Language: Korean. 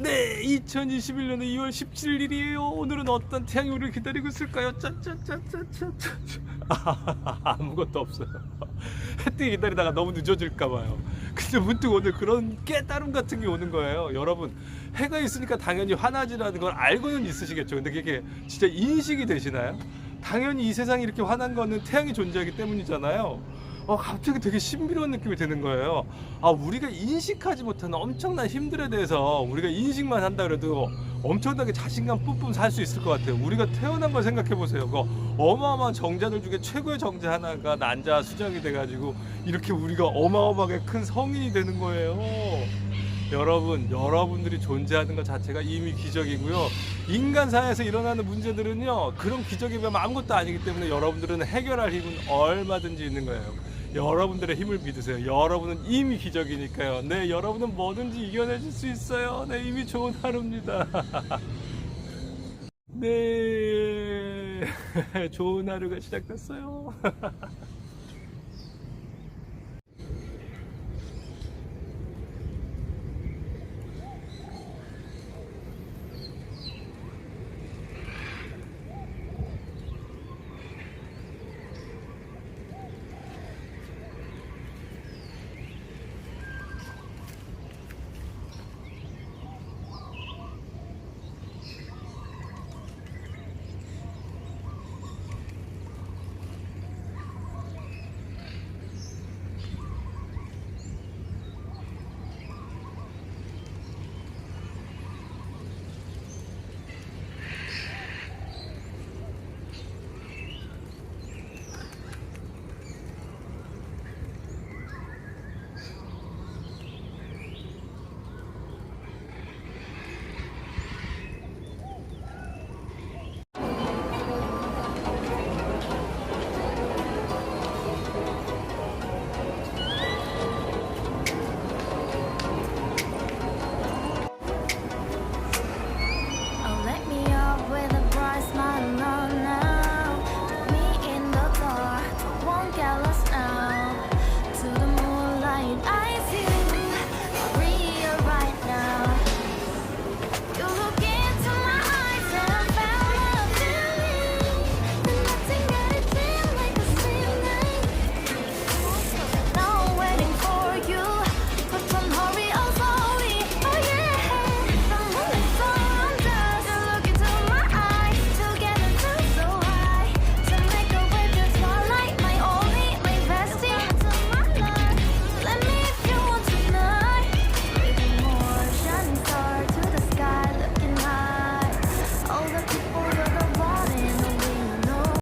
네, 2021년의 2월 17일이에요. 오늘은 어떤 태양이 우리를 기다리고 있을까요? 짠짠짠짠짠짠. 아무것도 없어요. 해 뜨기 기다리다가 너무 늦어질까 봐요. 근데 문득 오늘 그런 깨달음 같은 게 오는 거예요. 여러분, 해가 있으니까 당연히 화나지라는 걸 알고는 있으시겠죠. 근데 그게 진짜 인식이 되시나요? 당연히 이 세상이 이렇게 화난 거는 태양이 존재하기 때문이잖아요. 어, 갑자기 되게 신비로운 느낌이 드는 거예요. 아, 우리가 인식하지 못하는 엄청난 힘들에 대해서 우리가 인식만 한다 그래도 엄청나게 자신감 뿜뿜 살 수 있을 것 같아요. 우리가 태어난 걸 생각해 보세요. 그 어마어마한 정자들 중에 최고의 정자 하나가 난자 수정이 돼가지고 이렇게 우리가 어마어마하게 큰 성인이 되는 거예요. 여러분, 여러분들이 존재하는 것 자체가 이미 기적이고요. 인간사에서 일어나는 문제들은요, 그런 기적에 비하면 아무것도 아니기 때문에 여러분들은 해결할 힘은 얼마든지 있는 거예요. 여러분들의 힘을 믿으세요. 여러분은 이미 기적이니까요. 네, 여러분은 뭐든지 이겨내실 수 있어요. 네, 이미 좋은 하루입니다. 네, 좋은 하루가 시작됐어요.